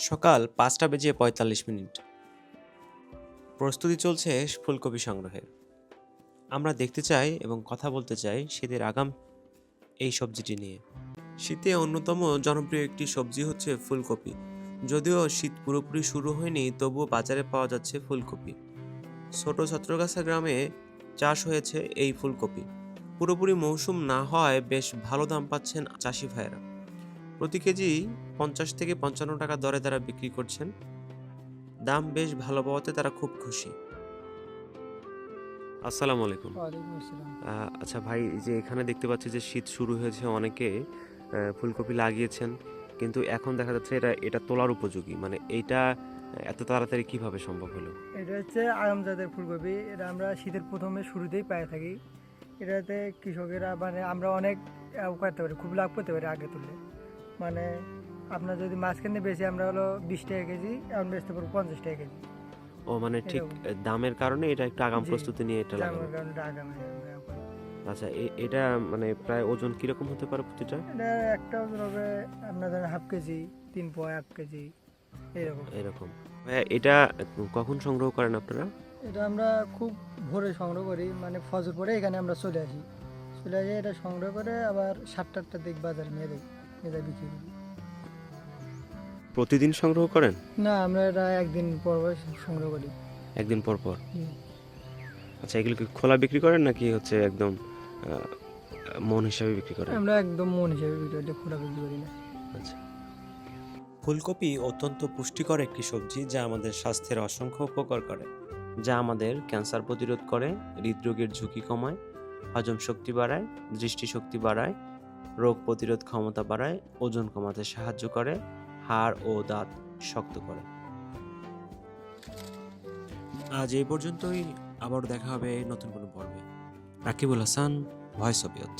সকাল পাঁচটা বেজে পঁয়তাল্লিশ মিনিট। প্রস্তুতি চলছে ফুলকপি সংগ্রহের। আমরা দেখতে চাই এবং কথা বলতে চাই শীতের আগাম এই সবজিটি নিয়ে। শীতে অন্যতম জনপ্রিয় একটি সবজি হচ্ছে ফুলকপি। যদিও শীত পুরোপুরি শুরু হয়নি, তবুও বাজারে পাওয়া যাচ্ছে ফুলকপি। ছোট ছত্রগাছা গ্রামে চাষ হয়েছে এই ফুলকপি। পুরোপুরি মৌসুম না হওয়ায় বেশ ভালো দাম পাচ্ছেন চাষি ভাইয়েরা। প্রতি কেজি পঞ্চাশ থেকে পঞ্চান্ন টাকা দরে তারা বিক্রি করছেন। দাম বেশ ভালো পাওয়াতে তারা খুব খুশি। আসসালামু আলাইকুম। আচ্ছা ভাই যে এখানে দেখতে পাচ্ছি যে শীত শুরু হয়েছে অনেকে ফুলকপি লাগিয়েছেন কিন্তু এখন দেখা যাচ্ছে এটা এটা তোলার উপযোগী। মানে এইটা এত তাড়াতাড়ি কীভাবে সম্ভব হলো? এটা হচ্ছে আগাম জাতের ফুলকপি। এটা আমরা শীতের প্রথমে শুরুতেই পেয়ে থাকি। এটাতে কৃষকেরা মানে আমরা অনেক করতে পারি খুব লাভ করতে পারি আগে তুললে। মানে আপনার যদি মাঝখানে বেশি আমরা হলো বিশ টাকা কেজি এখন বেচতে পারব পঞ্চাশ টাকা কেজি। ও মানে ঠিক দামের কারণে এটা একটু আগাম প্রস্তুতি নিয়ে এটা লাগানো কারণে আগামে। আচ্ছা এটা মানে প্রায় ওজন কীরকম হতে পারে প্রতিটা? এটা একটা ওজন হবে আপনার ধরেন হাফ কেজি তিন পয় এক কেজি এরকম। এরকম। ভাইয়া, এটা কখন সংগ্রহ করেন আপনারা? এটা আমরা খুব ভোরে সংগ্রহ করি মানে ফজর পরে এখানে আমরা চলে আসি। চলে আসি এটা সংগ্রহ করে আবার সাতটা আটটা দিক বাজারে নিয়ে যাই। যাই বিক্রি করি। প্রতিদিন সংগ্রহ করেন? না আমরা এটা একদিন পর পর সংগ্রহ করি। একদিন পর পর? আচ্ছা এগুলো কি খোলা বিক্রি করেন নাকি হচ্ছে একদম মন হিসাবে বিক্রি করেন? আমরা একদম মন হিসেবে বিক্রি করি খোলা বিক্রি করি না। আচ্ছা। ফুলকপি অত্যন্ত পুষ্টিকর একটি সবজি যা আমাদের স্বাস্থ্যের অসংখ্য উপকার করে যা আমাদের ক্যান্সার প্রতিরোধ করে হৃদরোগের ঝুঁকি কমায় হজম শক্তি বাড়ায় দৃষ্টিশক্তি বাড়ায় রোগ প্রতিরোধ ক্ষমতা বাড়ায়, ওজন কমাতে সাহায্য করে, হাড় ও দাঁত শক্ত করে। আজ এই পর্যন্তই। আবার দেখা হবে নতুন কোনো পর্বে। Rakibul Hasan, voice youth